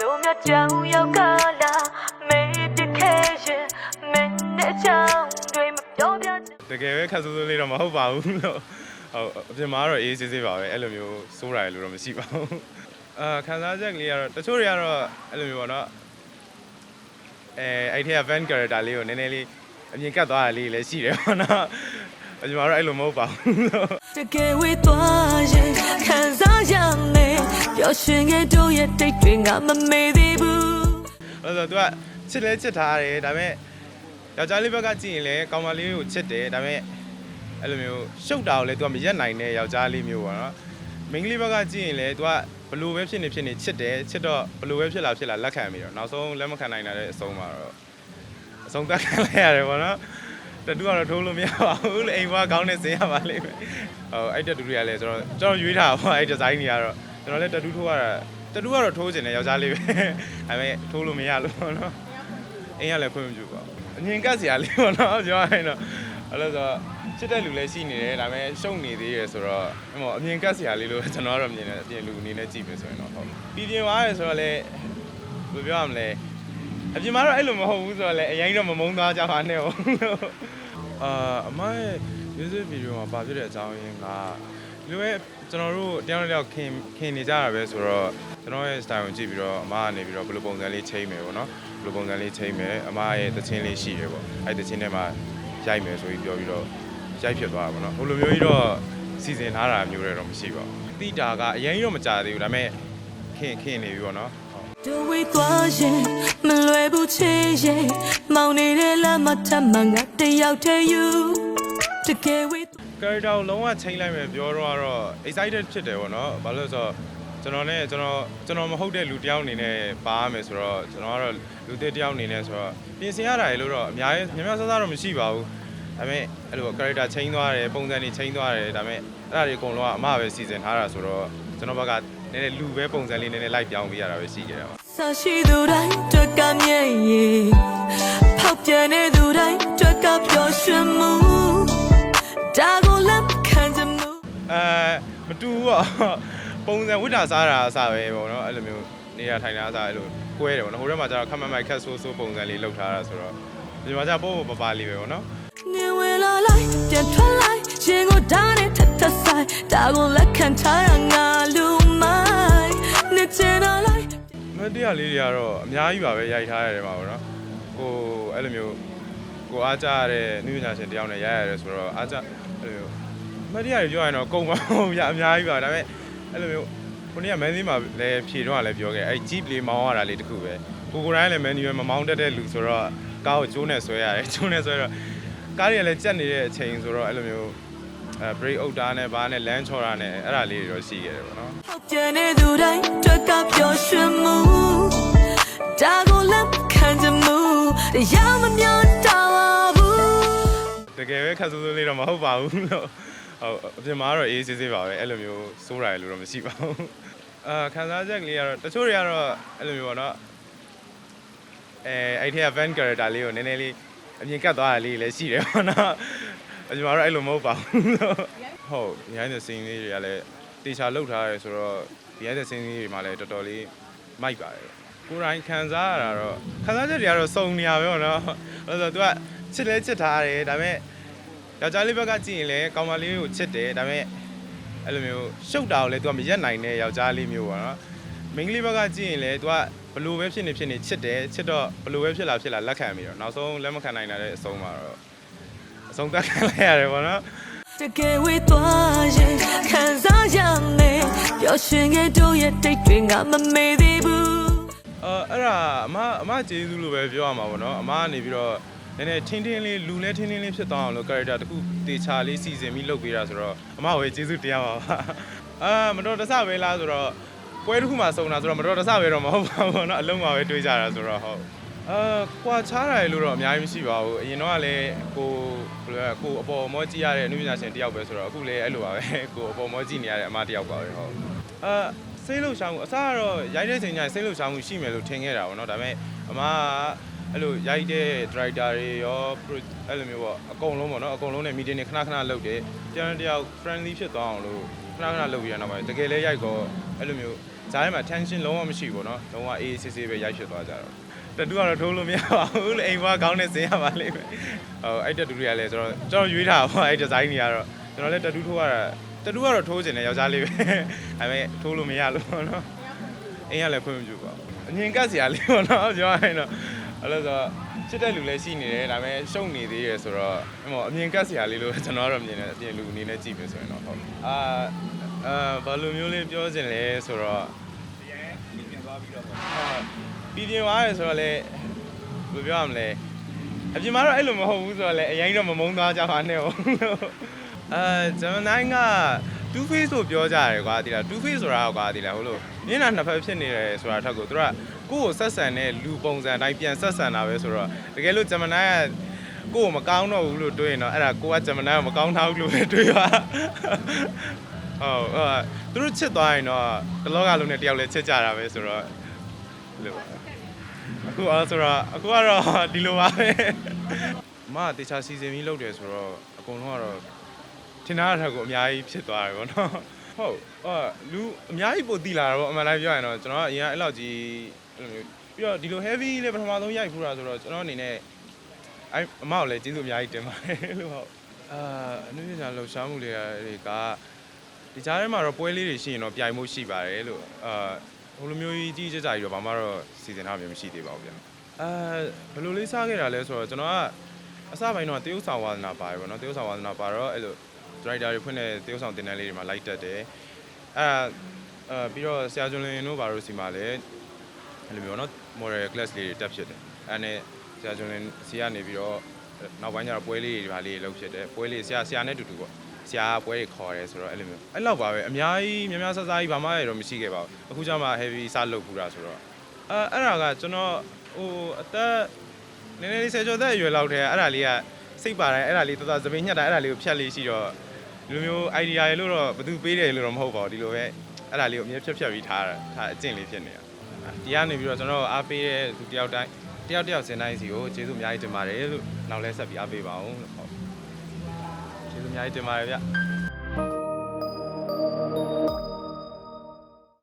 လိုများကြောင်ရောက်ကလာမေးတခဲရင်မင်းနဲ့ချောင်းတွေမပြောပြချင်တကယ်ပဲခက်ဆိုးဆိုးလေးတော့မဟုတ်ပါဘူးလို့ဟုတ်အပြင်မှာတော့အေးဆေးဆေးပါပဲအဲ့လိုမျိုးစိုးရတယ်လို့တော့မရှိပါဘူးအာခံစားချက်ကလေးကတော့တချို့တွေကတော့အဲ့လိုမျိုးပေါ့နော်အဲအဲ့ထက်က fan character လေးကိုနည်းနည်းလေးအမြင်ကတ်သွားတာလေးလည်းရှိတယ်ပေါ့နော်အပြင်မှာတော့အဲ့လိုမဟုတ်ပါဘူးလို့တကယ်ဝေးသွားရင်ခံစားရမယ် ပျော်ရွှင်ခဲ့တို့ရဲ့တိတ်တွေငါမမေ့သေးဘူး အဲ့တော့ तू ကချစ်လဲချစ်ထားတယ်ဒါပေမဲ့ယောက်ျားလေးဘက်ကကြည့်ရင်လည်းကောင်မလေးကိုချစ်တယ်ဒါပေမဲ့အဲ့လိုမျိုးရှုပ်တာကိုလည်း तू ကမရက်နိုင်တဲ့ယောက်ျားလေးမျိုးပေါ့နော်မိန်းကလေးဘက်ကကြည့်ရင်လည်း तू ကဘလို့ပဲဖြစ်နေဖြစ်နေချစ်တယ်ချစ်တော့ဘလို့ပဲဖြစ်လာဖြစ်လာလက်ခံပြီးတော့နောက်ဆုံးလက်မခံနိုင်တာတဲ့အဆုံးမှာတော့အဆုံးသတ်ခံလိုက်ရတယ်ပေါ့နော်တတူကတော့ထိုးလို့မရပါဘူးလေအိမ်ဘွားကောင်းနေစင်ရပါလိမ့်မယ်ဟိုအဲ့တတူတွေကလည်းကျွန်တော်ကျွန်တော်ရွေးထားတာပေါ့အဲ့ဒီဇိုင်းတွေကတော့ ကျွန်တော်လည်းတတူထိုးရတာတတူကတော့ထိုးကျင်တယ်ယောက်ျားလေးပဲဒါပေမဲ့ထိုးလို့မရလို့ပေါ့နော်အင်းရလည်းခွင့်မပြုပါဘူးအငင်ကတ်စရာလေးပေါ့နော်ပြောရရင်တော့အဲ့လိုဆိုချစ်တဲ့လူလည်းရှိနေတယ်ဒါပေမဲ့ရှုံနေသေးရယ်ဆိုတော့ဟိုအမြင်ကတ်စရာလေးလို့ကျွန်တော်ကတော့မြင်တယ်အပြင်လူအနေနဲ့ကြည့်ပြီဆိုရင်တော့ဟုတ်ပြီးပြင်သွားရယ်ဆိုတော့လည်းဘယ်လိုပြောရမလဲအပြင်မှာတော့အဲ့လိုမဟုတ်ဘူးဆိုတော့လည်းအရင်တော့မမုန်းသွားကြပါနဲ့ဟုတ်အာအမရဲ့ music video မှာပါပြတဲ့အကြောင်းရင်းက ဒီလိုပဲကျွန်တော်တို့တယောက်နဲ့တယောက်ခင်ခင်နေကြတာပဲဆိုတော့ကျွန်တော်ရဲ့ style ကိုကြည့်ပြီးတော့အမကနေပြီးတော့ဘယ်လိုပုံစံလေးချိန်မယ်ပေါ့နော်ဘယ်လိုပုံစံလေးချိန်မယ်အမရဲ့သချင်းလေးရှိတယ်ပေါ့အဲ့သချင်းထဲမှာရိုက်မယ်ဆိုပြီးပြောပြီးတော့ရိုက်ဖြစ်သွားတာပေါ့နော်ဟိုလိုမျိုးကြီးတော့စီစဉ်ထားတာမျိုးတွေတော့မရှိပါဘူးတိတာကအရင်ကြီးတော့မကြသေးဘူးဒါပေမဲ့ခင်ခင်နေပြီပေါ့နော်ဟုတ်တို့ဝေးသွားရင်မလွယ်ဘူးချေရင်မောင်နေတဲ့လမ်းမှာထပ်မှငါတယောက်တည်းယူတကယ်ဝေး character ကိုလုံးဝချိန်လိုက်မယ်ပြောတော့ကတော့ excited ဖြစ်တယ်ပေါ့နော်ဘာလို့လဲဆိုတော့ကျွန်တော်နဲ့ကျွန်တော်ကျွန်တော်မဟုတ်တဲ့လူတစ်ယောက်အနေနဲ့ပါရမယ်ဆိုတော့ကျွန်တော်ကတော့လူတစ်ယောက်အနေနဲ့ဆိုတော့ပြင်ဆင်ရတာလေလို့တော့အများကြီးများများဆဆတော့မရှိပါဘူးဒါပေမဲ့အဲ့လို character ချိန်သွားတယ်ပုံစံတွေချိန်သွားတယ်ဒါပေမဲ့အဲ့ဒါတွေအကုန်လုံးကအမပဲစီစဉ်ထားတာဆိုတော့ကျွန်တော်ဘက်ကနည်းနည်းလူပဲပုံစံလေးနည်းနည်းလိုက်ပြောင်းပေးရတာပဲရှိကြတယ်ပါဆာရှိသူတိုင်းတွက်ကမြဲ့ရင်ဖောက်ပြန်နေသူတိုင်းတွက်ကပျော်ရွှင်မှုဒါကိုလက်ခံချင်မှု အဲမတူဘူးပေါ့ပုံစံဝိတာစားတာအစားပဲပေါ့နော်အဲ့လိုမျိုးနေရထိုင်တာအစားအဲ့လိုကွဲတယ်ပေါ့နော်ဟိုထဲမှာကျတော့ခက်မမိုက်ခက်ဆိုးဆိုးပုံစံလေးလောက်ထားတာဆိုတော့ဒီမှာကျပို့ပို့ပပလေးပဲပေါ့နော်နေဝဲလာလိုက်ပြန်ထွက်လိုက်ရင်ကိုဒါနဲ့ထပ်ထပ်ဆိုင်ဒါကိုလက်ခံထားရငါလူမိုင်းနေချင်တာလိုက်မတရားလေးတွေကတော့အများကြီးပါပဲရိုက်ထားရတယ်ပါပေါ့နော်ကိုအဲ့လိုမျိုးကိုအားကြရတဲ့နည်းပညာရှင်တယောက်နဲ့ရိုက်ရတယ်ဆိုတော့အားကြအဲ့လို မျိုးမတရားတွေပြောရရင်တော့ကုံပါဘူးဗျအများကြီးပါဒါပေမဲ့အဲ့လိုမျိုးခုနေ့ကမန်းစင်းမှာလည်းဖြေတော့လည်းပြောခဲ့အဲ့ jeep လေးမောင်းရတာလေးတခုပဲကိုကိုတိုင်းလည်းမန်နူရယ်မမောင်းတတ်တဲ့လူဆိုတော့ကားကိုကျိုးနဲ့ဆွဲရတယ်ကျိုးနဲ့ဆွဲတော့ကားတွေကလည်းကြက်နေတဲ့အချိန်ဆိုတော့အဲ့လိုမျိုးအဲ brake အုပ်တာနဲ့ဘာနဲ့လမ်းချော်တာနဲ့အဲ့ဒါလေးတွေတော့ရှိခဲ့တယ်ပေါ့နော်ဖောက်ပြန်နေသူတိုင်းတွက်ကပျော်ရွှင်မှုဒါကိုလက်ခံချင်မှုတရားမမျောတာပါဘူးတကယ်ပဲခက်ဆိုးဆိုးလေးတော့မဟုတ်ပါဘူးလို့ ဟုတ်အပြင်မှာတော့အေးဆေးဆေးပါပဲအဲ့လိုမျိုးစိုးရတယ်လို့တော့မရှိပါဘူးအာခံစားချက်ကလေးကတော့တချို့တွေကတော့အဲ့လိုမျိုးပေါ့နော်အဲအဲ့ထက်က fan character လေးကိုနည်းနည်းလေးအမြင်ကတ်သွားတာလေးလည်းရှိတယ်ပေါ့နော်အပြင်မှာတော့အဲ့လိုမဟုတ်ပါဘူးလို့ဟုတ် behind the scene လေးတွေကလည်းတေချာလောက်ထားရဲဆိုတော့ behind the scene လေးတွေမှာလည်းတော်တော်လေးမိုက်ပါတယ်ကိုယ်တိုင်ခံစားရတာတော့ခံစားချက်တွေကတော့စုံနေရပဲပေါ့နော်အဲ့ဒါဆိုတော့ तू ကချစ်လဲချစ်ထားတယ်ဒါပေမဲ့ ယောက်ျားလေးဘက်ကကြည့်ရင်လည်းကောင်မလေးကိုချစ်တယ်ဒါပေမဲ့အဲ့လိုမျိုးရှုပ်တာကိုလည်း तू ကမရက်နိုင်တဲ့ယောက်ျားလေးမျိုးပေါ့နော်မိန်းကလေးဘက်ကကြည့်ရင်လည်း तू ကဘလို့ပဲဖြစ်နေဖြစ်နေချစ်တယ်ချစ်တော့ဘလို့ပဲဖြစ်လာဖြစ်လာလက်ခံပြီးတော့နောက်ဆုံးလက်မခံနိုင်တာတဲ့အဆုံးမှာတော့အဆုံးသတ်ခံလိုက်ရတယ်ပေါ့နော်တကယ်ဝေးသွားရင်ခံစားရမယ်ပျော်ရွှင်ခဲ့တို့ရဲ့တိတ်တွေငါမမေ့သေးဘူးအာအဲ့ဒါအမအမကျေးဇူးလို့ပဲပြောရမှာပေါ့နော်အမကနေပြီးတော့ နည်းနည်းထင်းထင်းလေးလူလဲထင်းထင်းလေးဖြစ်သွားအောင်လို့ character တစ်ခုတေချာလေးစီစဉ်ပြီးလုပ်ပေးတာဆိုတော့အမကိုကျေးဇူးတရားပါပါအာမတော်တဆပဲလားဆိုတော့ပွဲတစ်ခုမှစုံတာဆိုတော့မတော်တဆပဲတော့မဟုတ်ပါဘူးပေါ့နော်အလုံးပါပဲတွေးကြတာဆိုတော့ဟုတ်အာကွာချားတယ်လို့တော့အများကြီးမရှိပါဘူးအရင်တော့ကလည်းကိုဘယ်လိုလဲကိုအပေါ်မောကြည့်ရတဲ့အနုပညာရှင်တယောက်ပဲဆိုတော့အခုလည်းအဲ့လိုပါပဲကိုအပေါ်မောကြည့်နေရတဲ့အမတယောက်ပါပဲဟုတ်အာစိတ်လှုပ်ရှားမှုအစားကတော့ရိုက်တဲ့ချိန်ကျရင်စိတ်လှုပ်ရှားမှုရှိမယ်လို့ထင်ခဲ့တာပေါ့နော်ဒါပေမဲ့အမက အဲ့လိုရိုက်တဲ့ director တွေရော pro- အဲ့လိုမျိုးပေါ့အကုန်လုံးပေါ့နော်အကုန်လုံးနဲ့ meeting တွေခဏခဏလုပ်တယ်ပြန်တယောက် friendly ဖြစ်သွားအောင်လို့ခဏခဏလုပ်ပြီးရတော့ပါတကယ်လဲရိုက်တော့အဲ့လိုမျိုးဂျားထဲမှာ tension လုံးဝမရှိဘူးပေါ့နော်လုံးဝအေးအေးဆေးဆေးပဲရိုက်ဖြစ်သွားကြတော့တတူကတော့ထိုးလို့မရပါဘူးလေအိမ်ဘွားကောင်းနေစင်ရပါလိမ့်မယ်ဟိုအဲ့တတူတွေကလည်းကျွန်တော်ကျွန်တော်ရွေးထားပါအဲ့ဒီဇိုင်းတွေကတော့ကျွန်တော်လည်းတတူထိုးရတာတတူကတော့ထိုးခြင်းနဲ့ယောက်ျားလေးပဲဒါပေမဲ့ထိုးလို့မရလို့ပေါ့နော် အိမ်ကလည်းခွင့်မပြုပါဘူးအငင်ကတ်စရာလေးပေါ့နော်ပြောရရင်တော့ အဲ့လိုဆိုချစ်တဲ့လူလည်းရှိနေတယ်ဒါပေမဲ့ရှုံနေသေးရဆိုတော့ဟိုအမြင်ကတ်စရာလေးလို့ကျွန်တော်ကတော့မြင်တယ်အပြင်လူအနေနဲ့ကြည့်ပြီဆိုရင်တော့ဟုတ်အာအာဘာလိုမျိုးလေးပြောခြင်းလဲဆိုတော့ပြည်ပြင်းသွားတယ်ဆိုတော့လေဘယ်လိုပြောရမလဲအပြင်မှာတော့အဲ့လိုမဟုတ်ဘူးဆိုတော့လေအရင်တော့မမုန်းသွားကြပါနဲ့ဟုတ်အာဂျမနိုင်က two face လို့ပြောကြတယ်ကွာဒီလား two face ဆိုတာကွာဒီလားဟုတ်လို့မျက်နှာနှစ်ဖက်ဖြစ်နေတယ်ဆိုတာထက်ကိုသူကကိုယ့်ကိုဆက်ဆံတဲ့လူပုံစံတိုင်းပြန်ဆက်ဆံတာပဲဆိုတော့တကယ်လို့ဂျမနိုင်ကကိုယ့်ကိုမကောင်းတော့ဘူးလို့တွေးရင်တော့အဲ့ဒါကိုကဂျမနိုင်ကိုမကောင်းထားဘူးလို့ပဲတွေးပါဟုတ်အာသူတို့ချစ်သွားရင်တော့တလောကလုံးနဲ့တယောက်လည်းချစ်ကြတာပဲဆိုတော့လို့ပါအခုအားဆိုတော့အခုကတော့ဒီလိုပါပဲအမကတေချာစီစဉ်ပြီးလုပ်တယ်ဆိုတော့အကုန်လုံးကတော့ ထင်တာတဲ့ကိုအများကြီးဖြစ်သွားတယ်ဗောနော်ဟုတ်အာလူအများကြီးပိုတည်လာတာဗောအမှန်တိုင်းပြောရင်တော့ကျွန်တော်ကအရင်အဲ့လောက်ကြီးအဲ့လိုမျိုးပြီးတော့ဒီလို heavy လေးပထမဆုံးရိုက်ဖူးတာဆိုတော့ကျွန်တော်အနေနဲ့အဲ့အမကိုလည်းကျေးဇူးအများကြီးတင်ပါတယ်လို့ဟုတ်အာအနုပညာလှူရှားမှုတွေကတွေကဒီကြားထဲမှာတော့ပွဲလေးတွေရှိရင်တော့ပြိုင်မှုရှိပါတယ်လို့အာဟိုလိုမျိုးကြီးကြီးကြကြကြီးတော့ဘာမှတော့စီစဉ်ထားမှမရှိသေးပါဘူးဗျာအာဘယ်လိုလေးစားခဲ့တာလဲဆိုတော့ကျွန်တော်ကအစပိုင်းတော့တရုတ်ဆောင်ဝါသနာပါတယ်ဗောနော်တရုတ်ဆောင်ဝါသနာပါတော့အဲ့လို ဒရိုက်တာတွေဖွင့်တဲ့သရုပ်ဆောင်တင်တန်းလေးတွေမှာလိုက်တက်တယ်အဲအဲပြီးတော့ဆရာကျွန်းလင်းတို့ဘာလို့စီမှာလဲအဲ့လိုမျိုးနော် model class လေးတွေတက်ဖြစ်တယ်အဲနဲ့ဆရာကျွန်းလင်းဆီကနေပြီးတော့နောက်ပိုင်းကျတော့ပွဲလေးတွေဘာလေးတွေလုပ်ဖြစ်တယ်ပွဲလေးဆရာဆရာနဲ့တူတူပေါ့ဆရာပွဲတွေခေါ်ရဲဆိုတော့အဲ့လိုမျိုးအဲ့လောက်ပါပဲအများကြီးများများဆဆကြီးဘာမှရတော့မရှိခဲ့ပါဘူးအခုကျမှ heavy စလုပ်ခူတာဆိုတော့အဲအဲ့ဒါကကျွန်တော်ဟိုအသက်နည်းနည်းလေးဆယ်ကျော်သက်အရွယ်လောက်တည်းအဲ့ဒါလေးက စိတ်ပါတိုင်းအဲ့ဒါလေးတော်တော်သပင်းညှက်တာအဲ့ဒါလေးကိုဖြတ်လေးရှိတော့ဒီလိုမျိုး idea ရေလို့တော့ဘယ်သူပေးတယ်လို့တော့မဟုတ်ပါဘူးဒီလိုပဲအဲ့ဒါလေးကိုအမြဲဖြတ်ဖြတ်ပြီးထားတာဒါအကျင့်လေးဖြစ်နေတာဒီကနေပြီးတော့ကျွန်တော်အားပေးတဲ့သူတယောက်တိုင်းတယောက်တယောက်စင်တိုင်းစီကိုကျေးဇူးအများကြီးတင်ပါတယ်လို့နောက်လဲဆက်ပြီးအားပေးပါအောင်လို့ဟုတ်ကျေးဇူးအများကြီးတင်ပါတယ်ဗျ